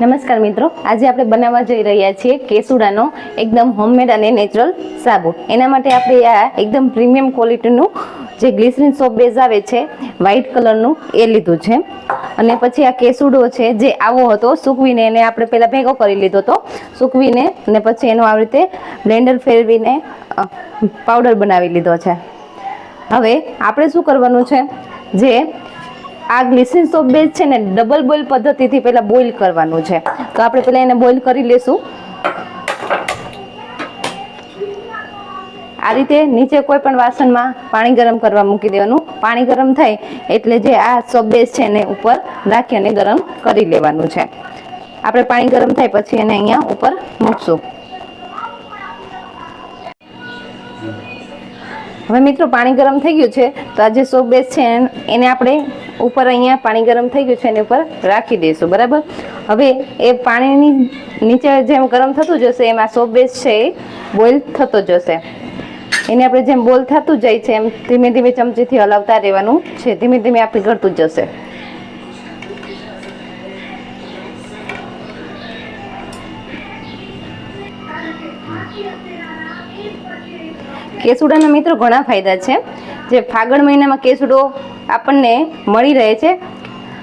નમસ્કાર મિત્રો, આજે આપણે બનાવવા જઈ રહ્યા છીએ કેસુડાનો એકદમ હોમમેડ અને નેચરલ સાબુ. એના માટે આપણે આ એકદમ પ્રીમિયમ ક્વોલિટીનું જે ગ્લિસરીન સોપ બેઝ આવે છે વ્હાઇટ કલરનું એ લીધું છે. અને પછી આ કેસુડો છે, જે આવો હતો, સૂકવીને એને આપણે પહેલાં ભેગો કરી લીધો હતો. સૂકવીને અને પછી એનો આવી રીતે બ્લેન્ડર ફેરવીને પાવડર બનાવી લીધો છે. હવે આપણે શું કરવાનું છે, જે આ ગ્લિસરીન સોપ બેઝ છે ને ડબલ બોઇલ પદ્ધતિથી પહેલાં બોઇલ કરવાનું છે. તો આપણે પહેલાં એને બોઇલ કરી લેશું. આ રીતે નીચે કોઈ પણ વાસણમાં પાણી ગરમ કરવા મૂકી દેવાનું. પાણી ગરમ થાય એટલે જે આ સોપ બેઝ છે એને ઉપર રાખી અને ગરમ કરી લેવાનું છે. આપણે પાણી ગરમ થાય પછી એને અહીંયા ઉપર મૂકશું. હવે મિત્રો પાણી ગરમ થઈ ગયું છે, તો આ જે સોપ બેઝ છે એને આપણે ઉપર અહીંયા પાણી ગરમ થઈ ગયું છે, એની ઉપર રાખી દઈશું, બરાબર? હવે એ પાણીની નીચે જેમ ગરમ થતું જશે, એમાં સોપ બેઝ છે એ બોઇલ થતો જશે. એને આપણે જેમ બોલ થતું જાય છે, એમ ધીમે ધીમે ચમચીથી હલાવતા રહેવાનું છે, ધીમે ધીમે આ પીગળતું જશે. કેસુડાના મિત્રો ઘણા ફાયદા છે. જે ફાગણ મહિનામાં કેસુડો આપણને મળી રહે છે.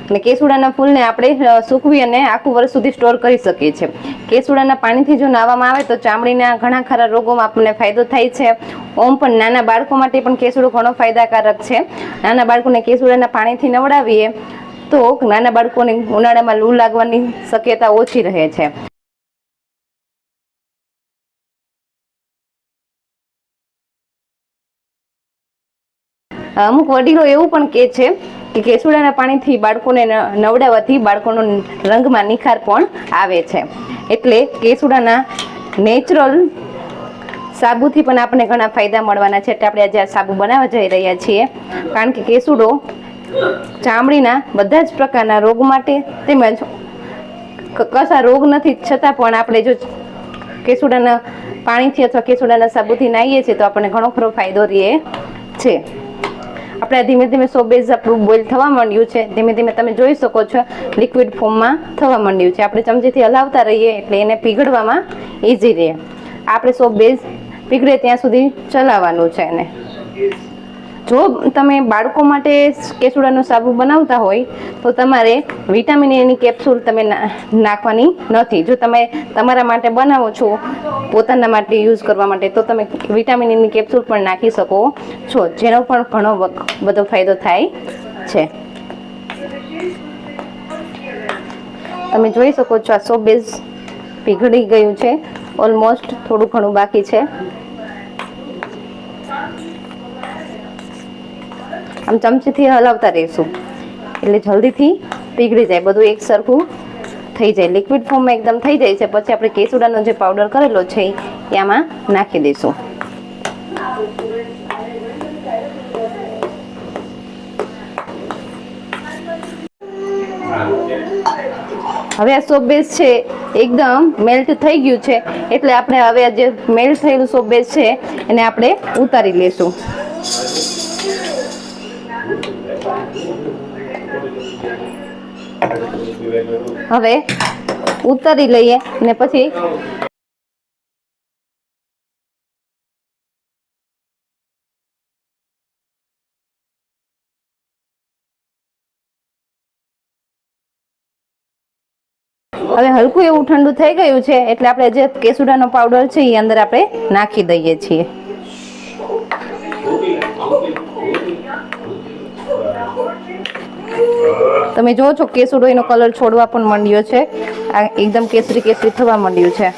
અને કેસુડાના ફૂલને આપણે સૂકવી અને આખું વર્ષ સુધી સ્ટોર કરી શકીએ છીએ. કેસુડાના પાણીથી જો નાહવામાં આવે તો ચામડીના ઘણા ખરા રોગોમાં આપણને ફાયદો થાય છે. ઓમ પણ નાના બાળકો માટે પણ કેસુડો ઘણો ફાયદાકારક છે. નાના બાળકોને કેસુડાના પાણીથી નવડાવીએ તો નાના બાળકોને ઉનાળામાં લૂ લાગવાની શક્યતા ઓછી રહે છે. અમુક વડીલો એવું પણ કહે છે કે કેસુડાના પાણીથી બાળકોને નવડાવવાથી બાળકોનો રંગમાં નિખાર પણ આવે છે. એટલે કેસુડાના નેચરલ સાબુથી પણ આપણને ઘણા ફાયદા મળવાના છે. એટલે આપણે આજે આ સાબુ બનાવવા જઈ રહ્યા છીએ. કારણ કે કેસુડો ચામડીના બધા જ પ્રકારના રોગ માટે તેમજ ક- કશા રોગ નથી, છતાં પણ આપણે જો કેસુડાના પાણીથી અથવા કેસુડાના સાબુથી નાહીએ છીએ તો આપણને ઘણો ખરો ફાયદો રહે છે. આપણે ધીમે ધીમે સો બેઝ આપણું બોઇલ થવા માંડ્યું છે. ધીમે ધીમે તમે જોઈ શકો છો લિક્વિડ ફોર્મમાં થવા માંડ્યું છે. આપણે ચમચીથી હલાવતા રહીએ એટલે એને પીગળવામાં ઇઝી રહે. આપણે સો બેઝ પીગળે ત્યાં સુધી ચલાવવાનું છે એને. જો તમે બાળકો માટે કેસુડાનો સાબુ બનાવતા હોય, તો તમારે વિટામિન એની કેપ્સ્યુલ તમે નાખવાની નથી. જો તમે તમારા માટે બનાવો છો પોતાના માટે યુઝ કરવા માટે તો તમે વિટામિન એની કેપ્સ્યુલ પણ નાખી શકો છો, જેનો પણ ઘણો બધો ફાયદો થાય છે. તમે જોઈ શકો છો આ સો બેઝ પીગળી ગયું છે ઓલમોસ્ટ થોડું ઘણું બાકી છે. આમ ચમચીથી હલાવતા રહીશું, એટલે જલ્દીથી પીગળી જાય, બધું એક સરખું થઈ જાય. લિક્વિડ ફોર્મમાં એકદમ થઈ જાય છે. પછી આપણે કેસુડાનો જે પાવડર કરેલો છે એ આમાં નાખી દઈશું. હવે આ સોપ બેઝ છે, એકદમ મેલ્ટ થઈ ગયું છે. એટલે આપણે હવે આ જે મેલ્ટ થયેલું સોપ બેઝ છે, એને આપણે ઉતારી લેશું હવે ઉતારી લઈએ ને પછી હવે હલકું એવું ઠંડુ થઈ ગયું છે એટલે આપણે જે કેસુડાનો પાવડર છે એ અંદર આપણે નાખી દઈએ છીએ. તમે જો છો, કેસુડો એનો કલર છોડવા પણ માંડ્યો છે. આ એકદમ કેસરી કેસરી થવા માંડ્યું છે.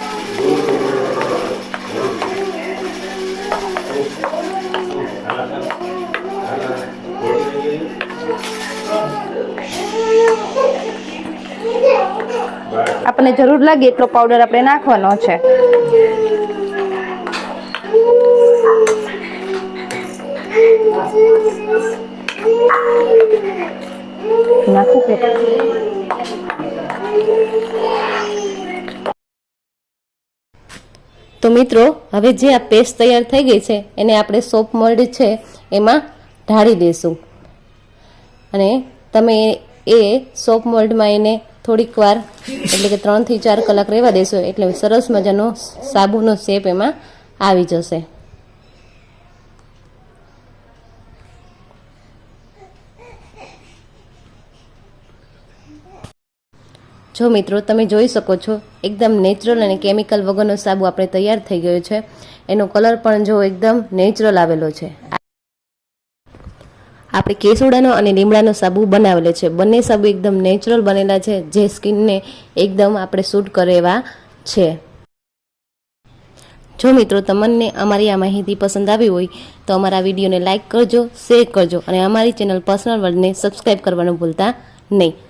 આપણને જરૂર લાગે એટલો પાવડર આપણે નાખવાનો છે. તો મિત્રો, હવે જે આ પેસ્ટ તૈયાર થઈ ગઈ છે, એને આપણે સોપ મોલ્ડ છે, એમાં ઢાળી દઈશું. અને તમે એ સોપ મોલ્ડમાં એને થોડીક વાર, એટલે કે ત્રણથી ચાર કલાક રહેવા દેશો, એટલે સરસ મજાનો સાબુનો શેપ એમાં આવી જશે. જો મિત્રો, તમે જોઈ શકો છો, એકદમ નેચરલ અને કેમિકલ વગરનો સાબુ આપણે તૈયાર થઈ ગયો છે. એનો કલર પણ જો એકદમ નેચરલ આવેલો છે. આપણે કેસુડાનો અને લીમડાનો સાબુ બનાવેલો છે. બંને સાબુ એકદમ નેચરલ બનેલા છે, જે સ્કિનને એકદમ આપણે સૂટ કરે છે. જો મિત્રો, તમને અમારી આ માહિતી પસંદ આવી હોય, તો અમારા વિડીયોને લાઇક કરજો શેર કરજો અને અમારી ચેનલ પર્સનલ વર્લ્ડને સબસ્ક્રાઈબ કરવાનું ભૂલતા નહીં.